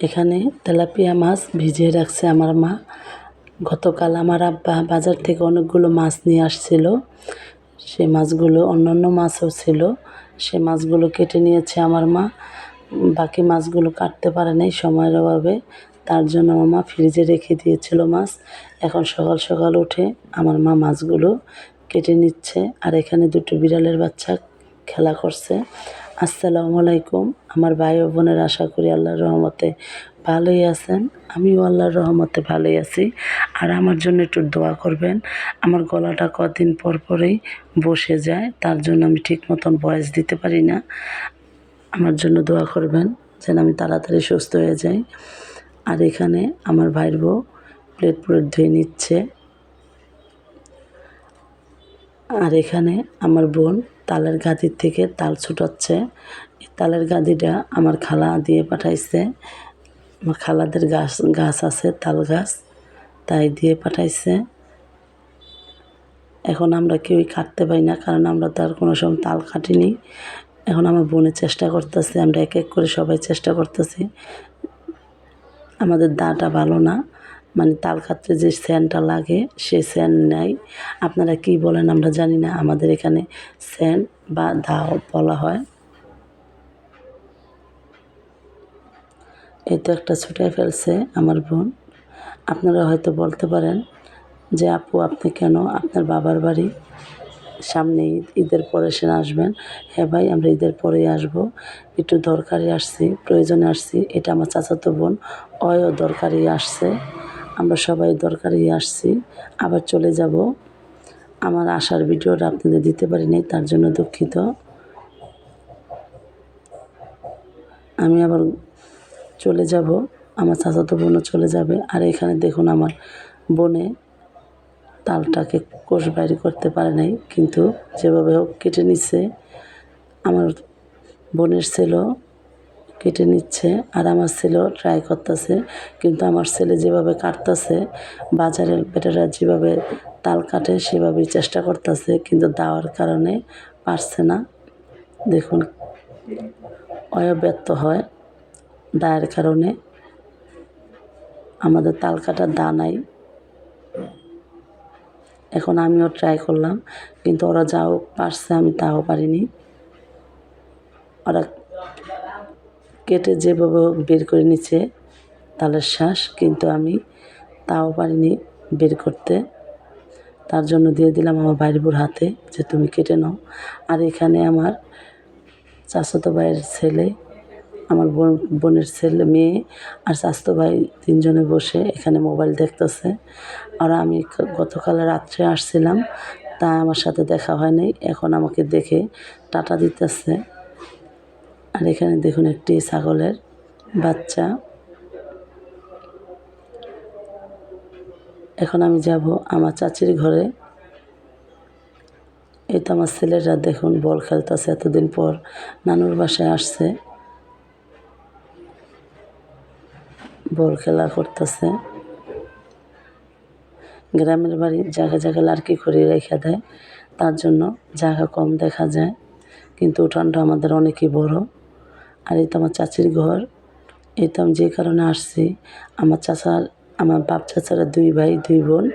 এখানে তেলাপিয়া মাছ ভিজিয়ে রাখছে আমার মা। গতকাল আমার আব্বা বাজার থেকে অনেকগুলো মাছ নিয়ে আসছিল। সেই মাছগুলো অন্যান্য মাছও ছিল। সে মাছগুলো কেটে নিয়েছে আমার মা। বাকি মাছগুলো কাটতে পারে নাই সময়ের অভাবে। তার জন্য আমার মা ফ্রিজে রেখে দিয়েছিল মাছ। এখন সকাল সকাল উঠে আমার মা মাছগুলো কেটে নিচ্ছে। আর এখানে দুটো বিড়ালের বাচ্চা খেলা করছে। আসসালামু আলাইকুম। আমার ভাই ও বোনের আশা করি আল্লাহর রহমতে ভালোই আছেন। আমিও আল্লাহর রহমতে ভালোই আছি। আর আমার জন্য একটু দোয়া করবেন। আমার গলাটা কদিন পর পরেই বসে যায়, তার জন্য আমি ঠিক মতন ভয়েস দিতে পারি না। আমার জন্য দোয়া করবেন যেন আমি তাড়াতাড়ি সুস্থ হয়ে যাই। আর এখানে আমার ভাইয়ের বউ প্লেট প্লেট ধুয়ে নিচ্ছে। আর এখানে আমার বোন তালের গাদির থেকে তাল ছুটাচ্ছে। তালের গাদিটা আমার খালা দিয়ে পাঠাইছে। আমার খালাদের গাছ গাছ আছে, তাল গাছ, তাই দিয়ে পাঠাইছে। এখন আমরা কেউই কাটতে পারি না, কারণ আমরা তো আর কোনো সময় তাল কাটিনি। এখন আমার বোনের চেষ্টা করতেছে, আমরা এক এক করে সবাই চেষ্টা করতেছি। আমাদের দাটা ভালো না। মানে তাল কাটতে যে স্যানটা লাগে, সে স্যান নাই আপনারা কি বলেন আমরা জানি না, আমাদের এখানে স্যান বা দাও বলা হয়। এই তো একটা ছুটাই ফেলছে আমার বোন। আপনারা হয়তো বলতে পারেন যে, আপু, আপনি কেন আপনার বাবার বাড়ি সামনে ঈদ, ঈদের পরে সে আসবেন? হ্যাঁ ভাই, আমরা ঈদের পরেই আসব। একটু দরকারি আসছি, প্রয়োজনে আসছি। এটা আমার চাচাতো বোন, অয়ও দরকারি আসছে। আমরা সবাই দরকারি আসছি, আবার চলে যাব। আমার আসার ভিডিওটা আপনাদের দিতে পারিনি, তার জন্য দুঃখিত। আমি আবার চলে যাব, আমার চাচাতো বোনও চলে যাবে। আর এখানে দেখুন আমার বনে তালটাকে কোষ বাইরে করতে পারে নাই, কিন্তু যেভাবে হোক কেটে নিচ্ছে। আমার বোনের ছেলেও কেটে নিচ্ছে। আর আমার ছেলেও ট্রাই করতেছে, কিন্তু আমার ছেলে যেভাবে কাটতেছে, বাজারের বেটারা যেভাবে তাল কাটে, সেভাবেই চেষ্টা করতেছে, কিন্তু দেওয়ার কারণে পারছে না। দেখুন অয়ব্যর্থ হয় দায়ের কারণে। আমাদের তাল কাটার দা নাই। এখন আমিও ট্রাই করলাম, কিন্তু ওরা যাও পারছে, আমি তাও পারিনি। ওরা কেটে যেভাবে বের করে নিচ্ছে তালের শ্বাস কিন্তু আমি তাও পারিনি বের করতে। তার জন্য দিয়ে দিলাম আমার বাইরবুর হাতে যে তুমি কেটে নাও। আর এখানে আমার চাচাতো ভাইয়ের ছেলে, আমার বোন, বোনের ছেলে, মেয়ে আর স্বাস্থ্য ভাই তিনজনে বসে এখানে মোবাইল দেখতেছে। আর আমি গতকাল রাত্রে আসছিলাম, তা আমার সাথে দেখা হয় নাই। এখন আমাকে দেখে টাটা দিতেছে। আর এখানে দেখুন একটি ছাগলের বাচ্চা। এখন আমি যাব আমার চাচির ঘরে। এই তো আমার ছেলেরা দেখুন বল খেলতেছে এতদিন পর, নানুর বাসায় আসছে। বল খেলা করতেছে। গ্রামের বাড়ি জায়গা জায়গা লার্কি করে রেখে দেয়, তার জন্য জায়গা কম দেখা যায়। কিন্তু উঠানটা আমাদের অনেকই বড়। আর এই তো আমার চাচির ঘর। এই তো আমি যে কারণে আসছি, আমার চাচার, আমার বাপ চাচারা দুই ভাই, দুই বোন।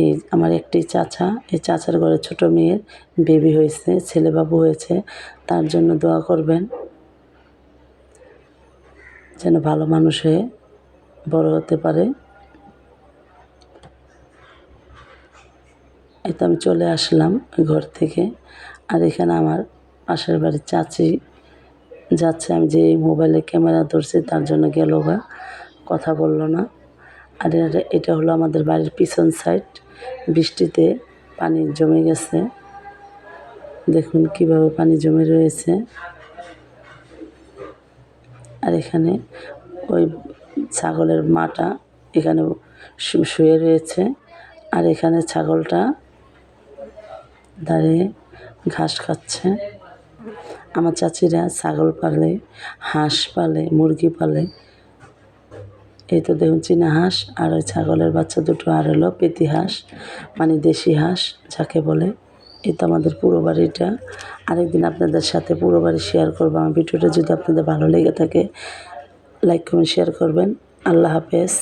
এই আমার একটি চাচা, এই চাচার ঘরে ছোট মেয়ের বেবি হয়েছে, ছেলে বাবু হয়েছে। তার জন্য দোয়া করবেন। যেন ভালো মানুষ হয়ে বড় হতে পারে। এই তো আমি চলে আসলাম ঘর থেকে। আর এখানে আমার পাশের বাড়ির চাচি যাচ্ছে, আমি যে মোবাইলে ক্যামেরা ধরছি তার জন্য গেল গা, কথা বলল না। আর এটা- হলো আমাদের বাড়ির পিছন সাইড বৃষ্টিতে পানি জমে গেছে। দেখুন কীভাবে পানি জমে রয়েছে। আর এখানে ওই ছাগলের মাটা এখানে শুয়ে রয়েছে। আর এখানে ছাগলটা দাঁড়িয়ে ঘাস খাচ্ছে। আমার চাচিরা ছাগল পালে, হাঁস পালে, মুরগি পালে। এই তো দেখুন চীনা হাঁস আর ওই ছাগলের বাচ্চা দুটো আর হলো পেতি হাঁস মানে দেশি হাঁস যাকে বলে। এই তো আমাদের পুরো বাড়িটা। আরেকদিন আপনাদের সাথে পুরো বাড়ি শেয়ার করব। আমার ভিডিওটা যদি আপনাদের ভালো লেগে থাকে লাইক কমেন্ট শেয়ার করবেন। আল্লাহ হাফেজ।